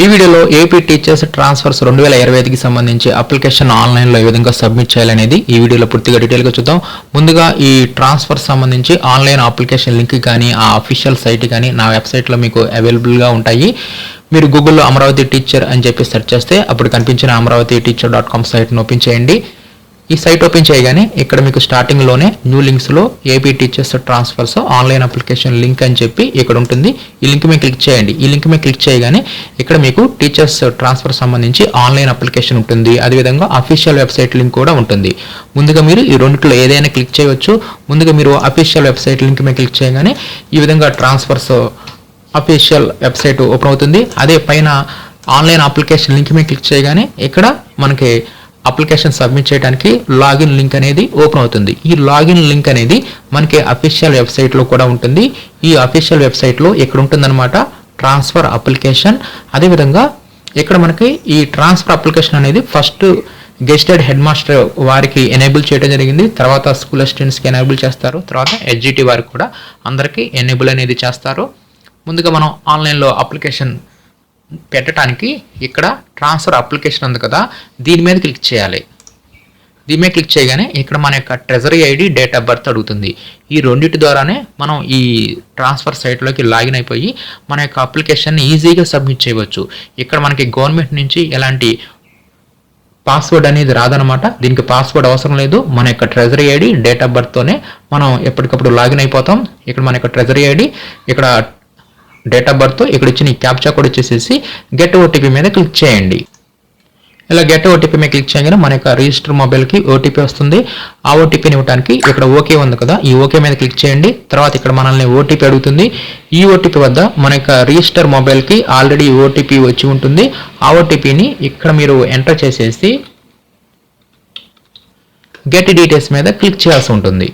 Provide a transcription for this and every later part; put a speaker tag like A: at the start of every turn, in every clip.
A: ఈ వీడియోలో AP teachers transfers రెండు వేల ఇరవై ఐదుకి సంబంధించి అప్లికేషన్ ఆన్లైన్లో ఏ విధంగా సబ్మిట్ చేయాలనేది ఈ వీడియోలో పూర్తిగా డీటెయిల్గా చూద్దాం. ముందుగా ఈ ట్రాన్స్ఫర్ సంబంధించి ఆన్లైన్ అప్లికేషన్ లింక్ కానీ ఆ అఫీషియల్ సైట్ కానీ నా వెబ్సైట్లో మీకు అవైలబుల్గా ఉంటాయి. మీరు గూగుల్లో అమరావతి టీచర్ అని చెప్పి సెర్చ్ చేస్తే అప్పుడు కనిపించిన అమరావతి టీచర్ డాట్ కామ్ సైట్ను ఓపెన్ చేయండి. ఈ సైట్ ఓపెన్ చేయగానే ఇక్కడ మీకు స్టార్టింగ్లోనే new లింక్స్లో AP teachers transfers online application link అని చెప్పి ఇక్కడ ఉంటుంది. ఈ లింక్ మీద క్లిక్ చేయండి. ఈ లింక్ మీద క్లిక్ చేయగానే ఇక్కడ మీకు టీచర్స్ ట్రాన్స్ఫర్ సంబంధించి ఆన్లైన్ అప్లికేషన్ ఉంటుంది. అదేవిధంగా అఫీషియల్ వెబ్సైట్ లింక్ కూడా ఉంటుంది. ముందుగా మీరు ఈ రెండిట్లో ఏదైనా క్లిక్ చేయవచ్చు. ముందుగా మీరు అఫీషియల్ వెబ్సైట్ లింక్ మీద క్లిక్ చేయగానే ఈ విధంగా ట్రాన్స్ఫర్స్ అఫీషియల్ వెబ్సైట్ ఓపెన్ అవుతుంది. అదే పైన ఆన్లైన్ అప్లికేషన్ లింక్ మీద క్లిక్ చేయగానే ఇక్కడ మనకి అప్లికేషన్ సబ్మిట్ చేయడానికి లాగిన్ లింక్ అనేది ఓపెన్ అవుతుంది. ఈ లాగిన్ లింక్ అనేది మనకి అఫీషియల్ వెబ్సైట్లో కూడా ఉంటుంది. ఈ అఫీషియల్ వెబ్సైట్లో ఇక్కడ ఉంటుందన్నమాట ట్రాన్స్ఫర్ అప్లికేషన్. అదేవిధంగా ఇక్కడ మనకి ఈ ట్రాన్స్ఫర్ అప్లికేషన్ అనేది ఫస్ట్ గెస్టెడ్ హెడ్ మాస్టర్ వారికి ఎనేబుల్ చేయడం జరిగింది. తర్వాత స్కూల్ అసిస్టెంట్స్కి ఎనేబుల్ చేస్తారు. తర్వాత ఎస్జిటి వారికి కూడా అందరికీ ఎనేబుల్ అనేది చేస్తారు. ముందుగా మనం ఆన్లైన్లో అప్లికేషన్ పెట్టడానికి ఇక్కడ ట్రాన్స్ఫర్ అప్లికేషన్ ఉంది కదా దీని మీద క్లిక్ చేయాలి. దీని మీద క్లిక్ చేయగానే ఇక్కడ మన యొక్క treasury ID date of birth అడుగుతుంది. ఈ రెండింటి ద్వారానే మనం ఈ ట్రాన్స్ఫర్ సైట్లోకి లాగిన్ అయిపోయి మన యొక్క అప్లికేషన్ని ఈజీగా సబ్మిట్ చేయవచ్చు. ఇక్కడ మనకి గవర్నమెంట్ నుంచి ఎలాంటి పాస్వర్డ్ అనేది రాదనమాట దీనికి పాస్వర్డ్ అవసరం లేదు. మన యొక్క ట్రెజరీ ఐడి డేట్ ఆఫ్ బర్త్తోనే మనం ఎప్పటికప్పుడు లాగిన్ అయిపోతాం. ఇక్కడ మన యొక్క ట్రెజరీ ఐడి ఇక్కడ డేట్ ఆఫ్ బర్త్ ఇక్కడ ఇచ్చిన ఈ క్యాప్చా కోడ్ వచ్చేసేసి గెట్ ఓటీపీ మీద క్లిక్ చేయండి. ఇలా గెట్ ఓటీపీ మీద క్లిక్ చేయగానే మన యొక్క రిజిస్టర్ మొబైల్కి ఓటీపీ వస్తుంది. ఆ ఓటీపీని ఇవ్వడానికి ఇక్కడ ఓకే ఉంది కదా. ఈ ఓకే మీద క్లిక్ చేయండి. తర్వాత ఇక్కడ మనల్ని ఓటీపీ అడుగుతుంది. ఈ ఓటీపీ వద్ద మన యొక్క రిజిస్టర్ మొబైల్కి ఆల్రెడీ ఓటీపీ వచ్చి ఉంటుంది. ఆ ఓటీపీని ఇక్కడ మీరు ఎంటర్ చేసేసి గెట్ డీటెయిల్స్ మీద క్లిక్ చేయాల్సి ఉంటుంది.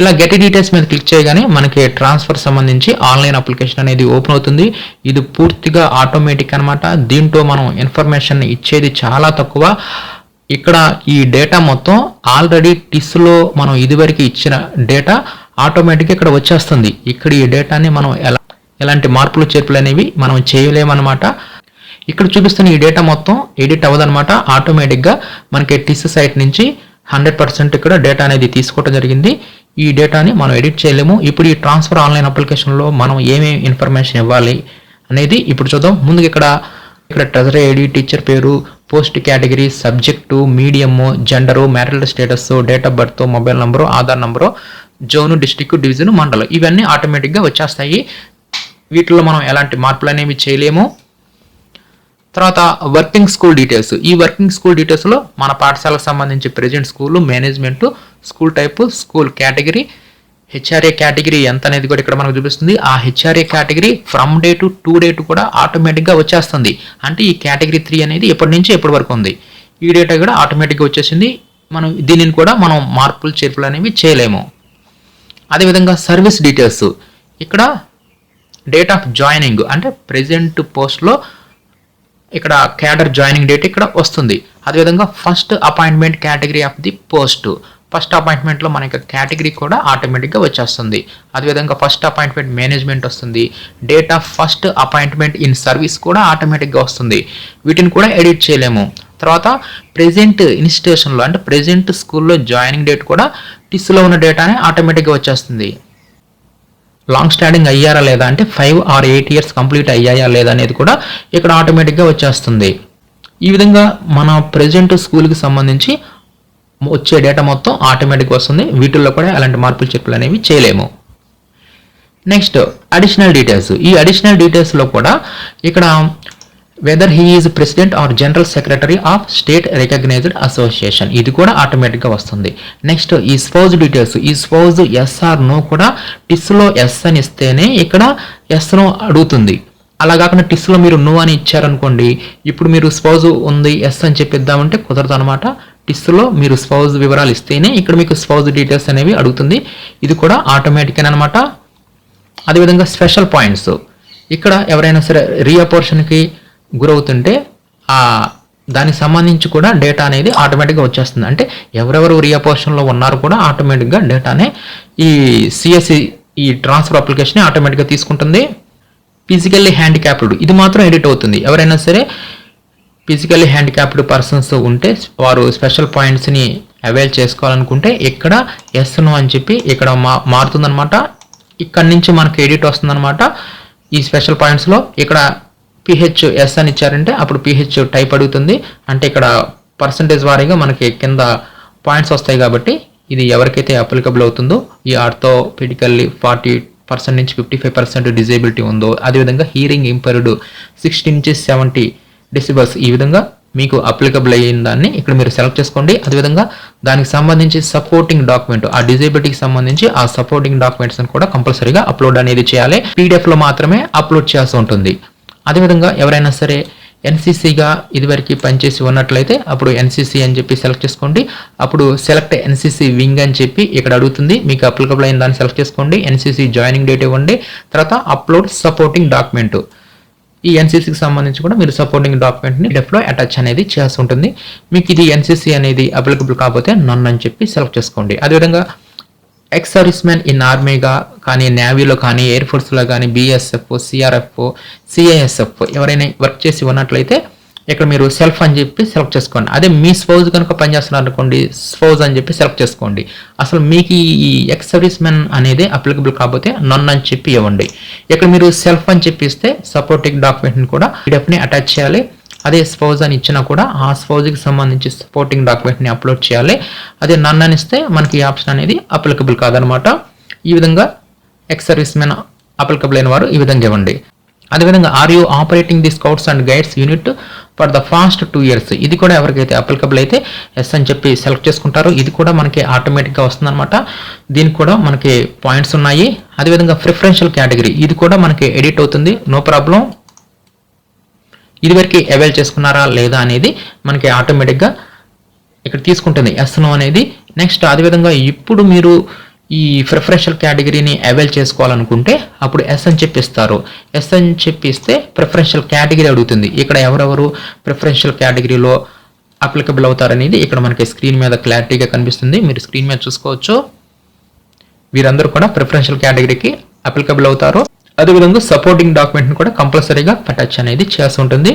A: ఇలా గెట్ డీటెయిల్స్ మీద క్లిక్ చేయగానే మనకి ట్రాన్స్ఫర్ సంబంధించి ఆన్లైన్ అప్లికేషన్ అనేది ఓపెన్ అవుతుంది. ఇది పూర్తిగా ఆటోమేటిక్ అనమాట దీంట్లో మనం ఇన్ఫర్మేషన్ ఇచ్చేది చాలా తక్కువ. ఇక్కడ ఈ డేటా మొత్తం ఆల్రెడీ టిస్లో మనం ఇదివరకు ఇచ్చిన డేటా ఆటోమేటిక్గా ఇక్కడ వచ్చేస్తుంది. ఇక్కడ ఈ డేటాని మనం ఎలా ఎలాంటి మార్పులు చేర్పులు అనేవి మనం చేయలేమన్నమాట. ఇక్కడ చూపిస్తున్న ఈ డేటా మొత్తం ఎడిట్ అవ్వదనమాట ఆటోమేటిక్గా మనకి టిస్ సైట్ నుంచి హండ్రెడ్ పర్సెంట్ ఇక్కడ డేటా అనేది తీసుకోవడం జరిగింది. ఈ డేటాని మనం ఎడిట్ చేయలేము. ఇప్పుడు ఈ ట్రాన్స్ఫర్ ఆన్లైన్ అప్లికేషన్లో మనం ఏమేమి ఇన్ఫర్మేషన్ ఇవ్వాలి అనేది ఇప్పుడు చూద్దాం. ముందుగా ఇక్కడ ఇక్కడ ట్రెజరీ ఐడి టీచర్ పేరు post category subject medium gender marital status date of birth mobile number Aadhaar number zone district division మండలం. ఇవన్నీ ఆటోమేటిక్గా వచ్చేస్తాయి. వీటిలో మనం ఎలాంటి మార్పులు అనేవి చేయలేము. తర్వాత వర్కింగ్ స్కూల్ డీటెయిల్స్ ఈ వర్కింగ్ స్కూల్ డీటెయిల్స్లో మన పాఠశాలకు సంబంధించి present school management school type school category HRA category ఎంత అనేది కూడా ఇక్కడ మనకు చూపిస్తుంది. ఆ HRA category from day to to date కూడా ఆటోమేటిక్గా వచ్చేస్తుంది. అంటే ఈ కేటగిరీ త్రీ అనేది ఎప్పటి నుంచి ఎప్పటి వరకు ఉంది. ఈ డేటా కూడా ఆటోమేటిక్గా వచ్చేసింది. మనం దీనిని కూడా మనం మార్పులు చేర్పులు అనేవి చేయలేము. అదేవిధంగా సర్వీస్ డీటెయిల్స్ ఇక్కడ డేట్ ఆఫ్ జాయినింగ్ అంటే ప్రెజెంట్ పోస్ట్లో ఇక్కడ క్యాడర్ జాయినింగ్ డేట్ ఇక్కడ వస్తుంది. అదేవిధంగా first appointment category of the post first అపాయింట్మెంట్లో మన యొక్క కేటగిరీ కూడా ఆటోమేటిక్గా వచ్చేస్తుంది. అదేవిధంగా ఫస్ట్ అపాయింట్మెంట్ మేనేజ్మెంట్ వస్తుంది. Date of first appointment in service కూడా ఆటోమేటిక్గా వస్తుంది. వీటిని కూడా ఎడిట్ చేయలేము. తర్వాత ప్రెజెంట్ ఇన్స్టిట్యూషన్లో అంటే ప్రెజెంట్ స్కూల్లో జాయినింగ్ డేట్ కూడా టిస్లో ఉన్న డేటానే ఆటోమేటిక్గా వచ్చేస్తుంది. లాంగ్ స్టాండింగ్ అయ్యారా లేదా అంటే five or eight years complete అయ్యాయా లేదా అనేది కూడా ఇక్కడ ఆటోమేటిక్గా వచ్చేస్తుంది. ఈ విధంగా మన ప్రజెంట్ స్కూల్కి సంబంధించి వచ్చే డేటా మొత్తం ఆటోమేటిక్గా వస్తుంది. వీటిల్లో కూడా అలాంటి మార్పులు చెప్పులు అనేవి చేయలేము. నెక్స్ట్ అడిషనల్ డీటెయిల్స్ ఈ అడిషనల్ డీటెయిల్స్లో కూడా ఇక్కడ whether he is president or general secretary of state recognised association ఇది కూడా ఆటోమేటిక్గా వస్తుంది. నెక్స్ట్ ఈ స్పౌజ్ డీటెయిల్స్ ఈ స్పౌజ్ ఎస్ఆర్ నో కూడా టిస్లో ఎస్ అని ఇస్తేనే ఇక్కడ ఎస్ను అడుగుతుంది. అలా కాకుండా టిస్లో మీరు నో అని ఇచ్చారనుకోండి ఇప్పుడు మీరు స్పౌజ్ ఉంది ఎస్ అని చెప్పిద్దామంటే కుదరదు అనమాట టిస్లో మీరు స్పౌజ్ వివరాలు ఇస్తేనే ఇక్కడ మీకు స్పౌజ్ డీటెయిల్స్ అనేవి అడుగుతుంది. ఇది కూడా ఆటోమేటిక్ అనమాట అదేవిధంగా స్పెషల్ పాయింట్స్ ఇక్కడ ఎవరైనా సరే రీఅపోర్షన్కి గురవుతుంటే ఆ దానికి సంబంధించి కూడా డేటా అనేది ఆటోమేటిక్గా వచ్చేస్తుంది. అంటే ఎవరెవరు రీఅపోర్షన్లో ఉన్నారు కూడా ఆటోమేటిక్గా డేటానే ఈ సిఎస్సి ఈ ట్రాన్స్ఫర్ అప్లికేషన్ ఆటోమేటిక్గా తీసుకుంటుంది. Physically handicapped. ఇది మాత్రం ఎడిట్ అవుతుంది. ఎవరైనా సరే ఫిజికల్లీ హ్యాండిక్యాప్డ్ పర్సన్స్ ఉంటే వారు స్పెషల్ పాయింట్స్ని అవైల్ చేసుకోవాలనుకుంటే ఇక్కడ ఎస్ను అని చెప్పి ఇక్కడ మా మారుతుందనమాట ఇక్కడ నుంచి మనకు ఎడిట్ వస్తుందన్నమాట. ఈ స్పెషల్ పాయింట్స్లో ఇక్కడ పిహెచ్ ఎస్ అని ఇచ్చారంటే అప్పుడు పిహెచ్ టైప్ అడుగుతుంది. అంటే ఇక్కడ పర్సంటేజ్ వారీగా మనకి కింద పాయింట్స్ వస్తాయి కాబట్టి ఇది ఎవరికైతే అప్లికబుల్ అవుతుందో ఈ ఆర్థోపెడికల్లీ ఫార్టీ పర్సెంట్ నుంచి ఫిఫ్టీ ఫైవ్ పర్సెంట్ డిజేబిలిటీ ఉందో అదేవిధంగా హీరింగ్ ఇంపైర్డ్ సిక్స్టీ నుంచి సెవెంటీ డిసిబల్స్ ఈ విధంగా మీకు అప్లికబుల్ అయిన దాన్ని ఇక్కడ మీరు సెలెక్ట్ చేసుకోండి. అదేవిధంగా దానికి సంబంధించి సపోర్టింగ్ డాక్యుమెంట్ ఆ డిజేబిలిటీకి సంబంధించి ఆ సపోర్టింగ్ డాక్యుమెంట్స్ కూడా కంపల్సరీగా అప్లోడ్ అనేది చేయాలి. పీడిఎఫ్లో మాత్రమే అప్లోడ్ చేయాల్సి ఉంటుంది. అదేవిధంగా ఎవరైనా సరే ఎన్సీసీగా ఇదివరకు పనిచేసి ఉన్నట్లయితే అప్పుడు ఎన్సీసీ అని చెప్పి సెలెక్ట్ చేసుకోండి. అప్పుడు సెలెక్ట్ ఎన్సీసీ వింగ్ అని చెప్పి ఇక్కడ అడుగుతుంది. మీకు అప్లికబుల్ అయిన దాన్ని సెలెక్ట్ చేసుకోండి. ఎన్సీసీ జాయినింగ్ డేట్ ఇవ్వండి. తర్వాత అప్లోడ్ సపోర్టింగ్ డాక్యుమెంట్. ఈ ఎన్సీసీకి సంబంధించి కూడా మీరు సపోర్టింగ్ డాక్యుమెంట్ని డెఫ్లో అటాచ్ అనేది చేస్తుంటుంది ఉంటుంది. మీకు ఇది ఎన్సీసీ అనేది అప్లికబుల్ కాకపోతే నన్ను అని చెప్పి సెలెక్ట్ చేసుకోండి. అదేవిధంగా ఎక్స్ సర్వీస్మెన్ ఇన్ ఆర్మీగా కానీ నేవీలో కానీ ఎయిర్ ఫోర్స్లో కానీ బీఎస్ఎఫ్ సిఆర్ఎఫ్ సిఐఎస్ఎఫ్ ఎవరైనా వర్క్ చేసి ఉన్నట్లయితే ఇక్కడ మీరు సెల్ఫ్ అని చెప్పి సెలెక్ట్ చేసుకోండి. అదే మీ స్పౌజ్ కనుక పనిచేస్తున్నారు అనుకోండి స్పౌజ్ అని చెప్పి సెలెక్ట్ చేసుకోండి. అసలు మీకు ఈ ఎక్స్ సర్వీస్ మెన్ అనేది అప్లికబుల్ కాకపోతే నన్ను అని చెప్పి ఇవ్వండి. ఇక్కడ మీరు సెల్ఫ్ అని చెప్పి ఇస్తే సపోర్టింగ్ డాక్యుమెంట్ని కూడా పీడిఎఫ్ని అటాచ్ చేయాలి. అదే స్పౌజ్ అని ఇచ్చినా కూడా ఆ స్పౌజ్కి సంబంధించి సపోర్టింగ్ డాక్యుమెంట్ని అప్లోడ్ చేయాలి. అదే నన్ను అని ఇస్తే మనకి ఈ ఆప్షన్ అనేది అప్లికబుల్ కాదనమాట. ఈ విధంగా ఎక్స్ సర్వీస్ మెన్ అప్లికబుల్ అయిన వారు ఈ విధంగా ఇవ్వండి. అదేవిధంగా are you operating the scouts and guides unit for the past two years ఇది కూడా ఎవరికైతే అప్లికబుల్ అయితే ఎస్ అని చెప్పి సెలెక్ట్ చేసుకుంటారో. ఇది కూడా మనకి ఆటోమేటిక్గా వస్తుందన్నమాట. దీనికి కూడా మనకి పాయింట్స్ ఉన్నాయి. అదేవిధంగా ప్రిఫరెన్షియల్ కేటగిరీ ఇది కూడా మనకి ఎడిట్ అవుతుంది. నో ప్రాబ్లం ఇదివరకు అవైల్ చేసుకున్నారా లేదా అనేది మనకి ఆటోమేటిక్గా ఇక్కడ తీసుకుంటుంది. ఎస్ నో అనేది. నెక్స్ట్ అదేవిధంగా ఇప్పుడు మీరు ఈ ప్రిఫరెన్షియల్ కేటగిరీని అవైల్ చేసుకోవాలనుకుంటే అప్పుడు ఎస్ అని చెప్పిస్తారు. ఎస్ అని చెప్పిస్తే ప్రిఫరెన్షియల్ కేటగిరీ అడుగుతుంది. ఇక్కడ ఎవరెవరు ప్రిఫరెన్షియల్ కేటగిరీలో అప్లికబుల్ అవుతారనేది ఇక్కడ మనకి స్క్రీన్ మీద క్లారిటీగా కనిపిస్తుంది. మీరు స్క్రీన్ మీద చూసుకోవచ్చు. వీరందరూ కూడా ప్రిఫరెన్షియల్ కేటగిరీకి అప్లికబుల్ అవుతారు. అదేవిధంగా సపోర్టింగ్ డాక్యుమెంట్ని కూడా కంపల్సరీగా అటాచ్ అనేది చేసి ఉంటుంది.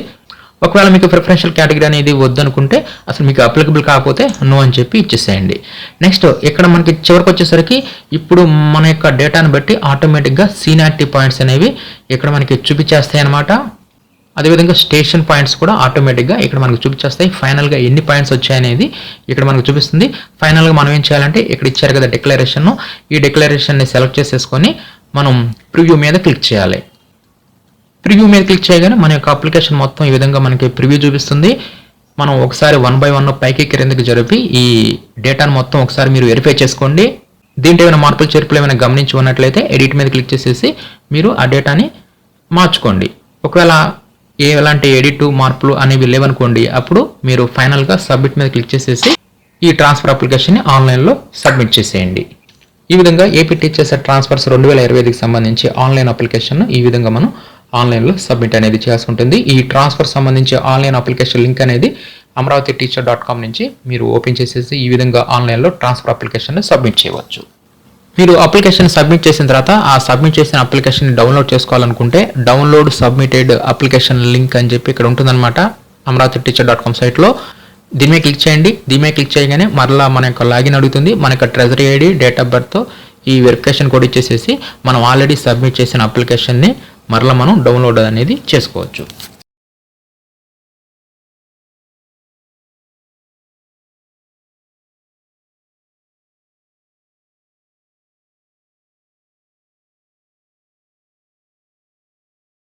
A: ఒకవేళ మీకు ప్రిఫరెన్షియల్ కేటగిరీ అనేది వద్దనుకుంటే అసలు మీకు అప్లికబుల్ కాకపోతే నో అని చెప్పి ఇచ్చేసేయండి. నెక్స్ట్ ఇక్కడ మనకి చివరికి వచ్చేసరికి ఇప్పుడు మన యొక్క డేటాను బట్టి ఆటోమేటిక్గా సీనియారిటీ పాయింట్స్ అనేవి ఇక్కడ మనకి చూపించేస్తాయి అనమాట అదేవిధంగా స్టేషన్ పాయింట్స్ కూడా ఆటోమేటిక్గా ఇక్కడ మనకు చూపించేస్తాయి. ఫైనల్గా ఎన్ని పాయింట్స్ వచ్చాయనేది ఇక్కడ మనకు చూపిస్తుంది. ఫైనల్గా మనం ఏం చేయాలంటే ఇక్కడ ఇచ్చారు కదా డిక్లరేషన్ ఈ డిక్లరేషన్ని సెలెక్ట్ చేసేసుకొని మనం ప్రివ్యూ మీద క్లిక్ చేయాలి. ప్రివ్యూ మీద క్లిక్ చేయగానే మన యొక్క అప్లికేషన్ మొత్తం ఈ విధంగా మనకి ప్రివ్యూ చూపిస్తుంది. మనం ఒకసారి వన్ బై వన్ పైకి క్రిందకి జరిపి ఈ డేటాను మొత్తం ఒకసారి మీరు వెరిఫై చేసుకోండి. దీంట్లో ఏమైనా మార్పులు చేర్పులు ఏమైనా గమనించి ఉన్నట్లయితే ఎడిట్ మీద క్లిక్ చేసేసి మీరు ఆ డేటాని మార్చుకోండి. ఒకవేళ ఏ ఎలాంటి ఎడిట్ మార్పులు అనేవి లేవనుకోండి అప్పుడు మీరు ఫైనల్గా సబ్మిట్ మీద క్లిక్ చేసేసి ఈ ట్రాన్స్ఫర్ అప్లికేషన్ని ఆన్లైన్లో సబ్మిట్ చేసేయండి. ఈ విధంగా ఏపీ టీచర్స్ ట్రాన్స్ఫర్స్ రెండు వేల ఇరవై ఐదుకి సంబంధించి ఆన్లైన్ అప్లికేషన్ ఈ విధంగా మనం ఆన్లైన్లో సబ్మిట్ అనేది చేయాల్సి ఉంటుంది. ఈ ట్రాన్స్ఫర్ సంబంధించి ఆన్లైన్ అప్లికేషన్ లింక్ అనేది అమరావతి టీచర్ డాట్ కామ్ నుంచి మీరు ఓపెన్ చేసేసి ఈ విధంగా ఆన్లైన్లో ట్రాన్స్ఫర్ అప్లికేషన్ సబ్మిట్ చేయవచ్చు. మీరు అప్లికేషన్ సబ్మిట్ చేసిన తర్వాత ఆ సబ్మిట్ చేసిన అప్లికేషన్ డౌన్లోడ్ చేసుకోవాలనుకుంటే డౌన్లోడ్ సబ్మిటెడ్ అప్లికేషన్ లింక్ అని చెప్పి ఇక్కడ ఉంటుందన్నమాట. అమరావతి టీచర్ డాట్ కామ్ సైట్లో దీని మీద క్లిక్ చేయండి. దీని మీద క్లిక్ చేయగానే మరలా మన యొక్క లాగిన్ అడుగుతుంది. మన యొక్క ట్రెజరీ ఐడి డేట్ ఆఫ్ బర్త్తో ఈ వెరిఫికేషన్ కోడ్ ఇచ్చేసేసి మనం ఆల్రెడీ సబ్మిట్ చేసిన అప్లికేషన్ని మరలా మనం డౌన్లోడ్ అనేది చేసుకోవచ్చు.